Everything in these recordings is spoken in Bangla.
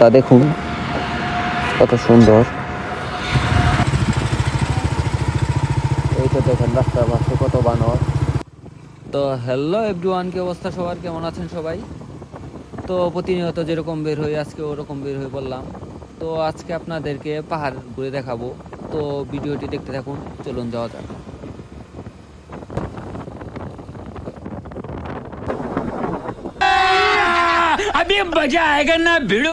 তা দেখুন কত সুন্দর এই তো দেখেন রাস্তার পাশে কত বানর তো হ্যালো এভরিওয়ান কি অবস্থা সবার কেমন আছেন সবাই তো প্রতিনিয়ত যেরকম বের হই আজকে ওরকম বের হয়ে বললাম তো আজকে আপনাদেরকে পাহাড় ঘুরে দেখাবো তো ভিডিওটি দেখতে থাকুন চলুন যাওয়া যাক अभी मजा आएगा ना भिड़ो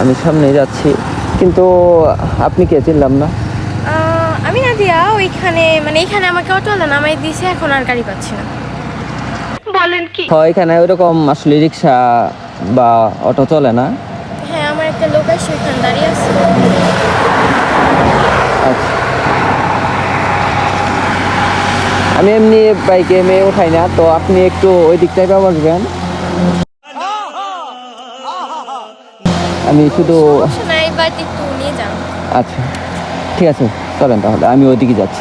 আমি সামনে যাচ্ছি। কিন্তু আপনি কে? চিনলাম না। আমি নাদিয়া ওইখানে মানে এখানে আমাকে অটো নামাই দিয়েছে এখন আর গাড়ি পাচ্ছি না। বলেন কি? হয় এখানে ওইরকম আসলে রিক্সা বা অটো চলে না? হ্যাঁ আমার একটা লোক আছে ওইখানে দাঁড়িয়ে আছে। আচ্ছা। আমি এমনি বাইকে মেয়ে উঠাই না তো আপনি একটু ওই দিকটায় বসবেন আমি শুধু আচ্ছা ঠিক আছে চলেন তাহলে আমি ওইদিকে যাচ্ছি।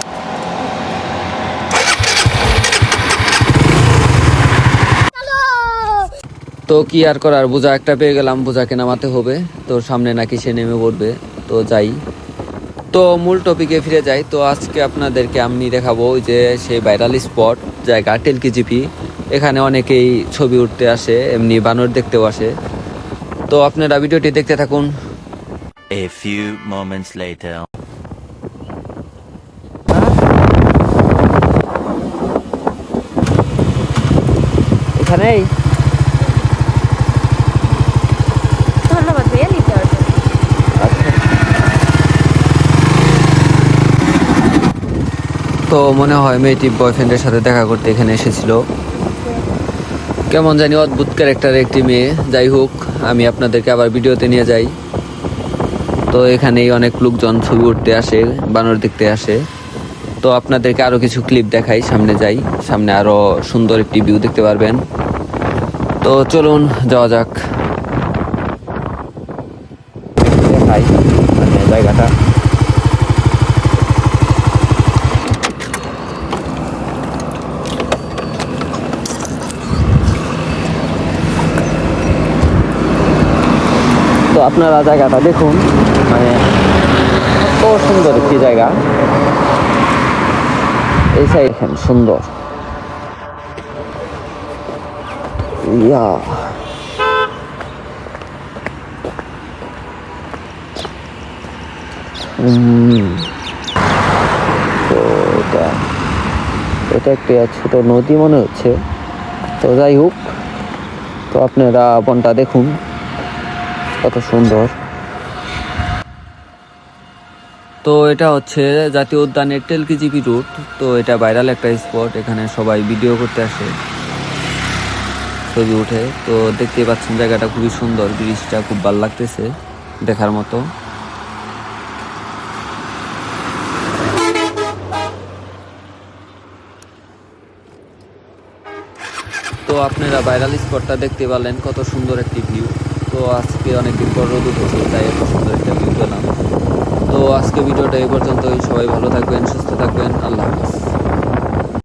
তো কি আর করার বোঝা একটা পেয়ে গেলাম বোঝাকে নামাতে হবে। তো সামনে নাকি সে নেমে পড়বে তো যাই। তো মূল টপিকে ফিরে যাই তো আজকে আপনাদেরকে আমি দেখাবো ওই যে সেই ভাইরাল স্পট জায়গা টেলকি জিপি। এখানে অনেকেই ছবি উঠতে আসে এমনি বানর দেখতেও আসে। তো আপনারা ভিডিওটি দেখতে থাকুন। A few moments later. এখানেই। ধন্যবাদ ভাইয়া নিতে পারবেন আচ্ছা। তো মনে হয় মেয়েটি বয়ফ্রেন্ডের সাথে দেখা করতে এখানে এসেছিল। কেমন জানি অদ্ভুত ক্যারেক্টার একটি মেয়ে। যাই হোক, আমি আপনাদেরকে আবার ভিডিওতে নিয়ে যাই। তো এখানেই অনেক লোকজন ছবি উঠতে আসে, বানর দেখতে আসে। তো আপনাদেরকে আরও কিছু ক্লিপ দেখাই, সামনে যাই। সামনে আরও সুন্দর একটি ভিউ দেখতে পারবেন। তো চলুন, যাওয়া যাক। দেখাই মানে জায়গাটা। তো আপনারা জায়গাটা দেখুন। মানে কত সুন্দর একটি জায়গা। এই সাইড সুন্দর। ইয়া। তো এটা এটা একটা ছোট নদী মনে হচ্ছে। তো যাই হোক, তো আপনারা বনটা দেখুন। কত সুন্দর। তো এটা হচ্ছে জাতীয় উদ্যানের টেলকিজিপি রুট তো এটা ভাইরাল একটা স্পট এখানে সবাই ভিডিও করতে আসে। ছবি উঠে তো দেখতে পাচ্ছেন জায়গাটা খুবই সুন্দর, ব্রিজটা খুব ভালো লাগতেছে দেখার মতো। তো আপনারা ভাইরাল স্পটটা দেখতে পারলেন, কত সুন্দর একটি ভিউ তো আজকে অনেকদিন পর রোদ উঠেছে, তাই এত সুন্দর একটা ভিউ তো আজকে ভিডিওটা এই পর্যন্তই, সবাই ভালো থাকবেন, সুস্থ থাকবেন, আল্লাহ হাফিজ।